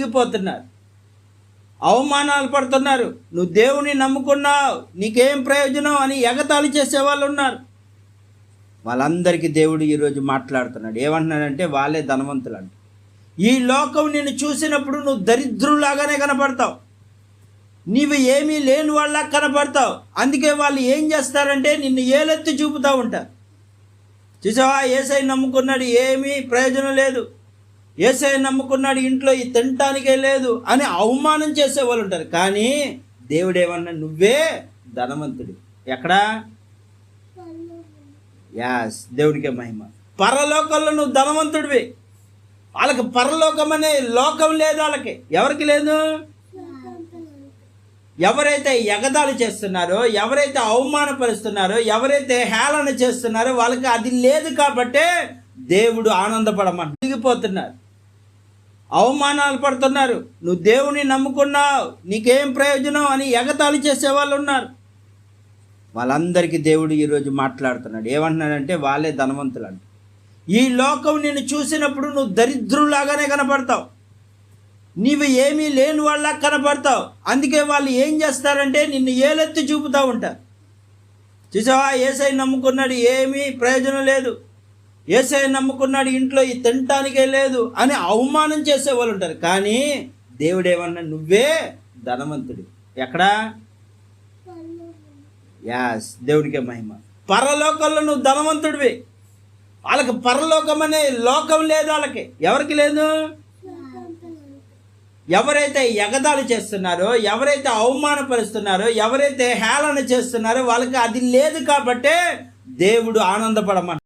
నలిగిపోతున్నారు అవమానాలు పడుతున్నారు. నువ్వు దేవుని నమ్ముకున్నావు. నీకేం ప్రయోజనం అని ఎగతాళి చేసే వాళ్ళు ఉన్నారు వాళ్ళందరికీ దేవుడు ఈరోజు మాట్లాడుతున్నాడు. ఏమంటున్నాడంటే వాళ్ళే ధనవంతులు అంట ఈ లోకం నిన్ను చూసినప్పుడు నువ్వు దరిద్రులాగానే కనపడతావు. నీవు ఏమీ లేని వాళ్ళ కనపడతావు. అందుకే వాళ్ళు ఏం చేస్తారంటే నిన్ను ఏలెత్తి చూపుతూ ఉంటారు. చూసావా? ఏసై నమ్ముకున్నాడు. ఏమీ ప్రయోజనం లేదు. ఏసఐ నమ్ముకున్నాడు ఇంట్లో ఈ తినటానికే లేదు అని అవమానం చేసే వాళ్ళు ఉంటారు. కానీ దేవుడు ఏమన్నా నువ్వే ధనవంతుడు. ఎక్కడా? యాస్ దేవుడికే మహిమ. పరలోకంలో నువ్వు ధనవంతుడివి. వాళ్ళకి పరలోకం అనే లోకం లేదు వాళ్ళకి. ఎవరికి లేదు? ఎవరైతే ఎగదాలు చేస్తున్నారో ఎవరైతే అవమానపరుస్తున్నారో ఎవరైతే హేళన చేస్తున్నారో వాళ్ళకి అది లేదు కాబట్టే దేవుడు ఆనందపడమని దిగిపోతున్నారు అవమానాలు పడుతున్నారు. నువ్వు దేవుని నమ్ముకున్నావు. నీకేం ప్రయోజనం అని ఎగతాళి చేసే వాళ్ళు ఉన్నారు. వాళ్ళందరికీ దేవుడు ఈరోజు మాట్లాడుతున్నాడు. ఏమంటున్నాడంటే వాళ్ళే ధనవంతులు అంట ఈ లోకం నిన్ను చూసినప్పుడు నువ్వు దరిద్రులాగానే కనపడతావు. నీవు ఏమీ లేని వాళ్ళ కనపడతావు. అందుకే వాళ్ళు ఏం చేస్తారంటే నిన్ను ఏలెత్తి చూపుతూ ఉంటారు. చూసావా? ఏసై నమ్ముకున్నాడు. ఏమీ ప్రయోజనం లేదు. ఏసఐ నమ్ముకున్నాడు ఇంట్లో ఈ తినటానికే లేదు అని అవమానం చేసే వాళ్ళు ఉంటారు. కానీ దేవుడు ఏమన్నా నువ్వే ధనవంతుడు. ఎక్కడా? యాస్ దేవుడికే మహిమ. పరలోకంలో నువ్వు ధనవంతుడివి. వాళ్ళకి పరలోకం అనే లోకం లేదు వాళ్ళకి. ఎవరికి లేదు? ఎవరైతే ఎగదాలు చేస్తున్నారో ఎవరైతే అవమానపరుస్తున్నారో ఎవరైతే హేళన చేస్తున్నారో వాళ్ళకి అది లేదు కాబట్టే దేవుడు ఆనందపడమని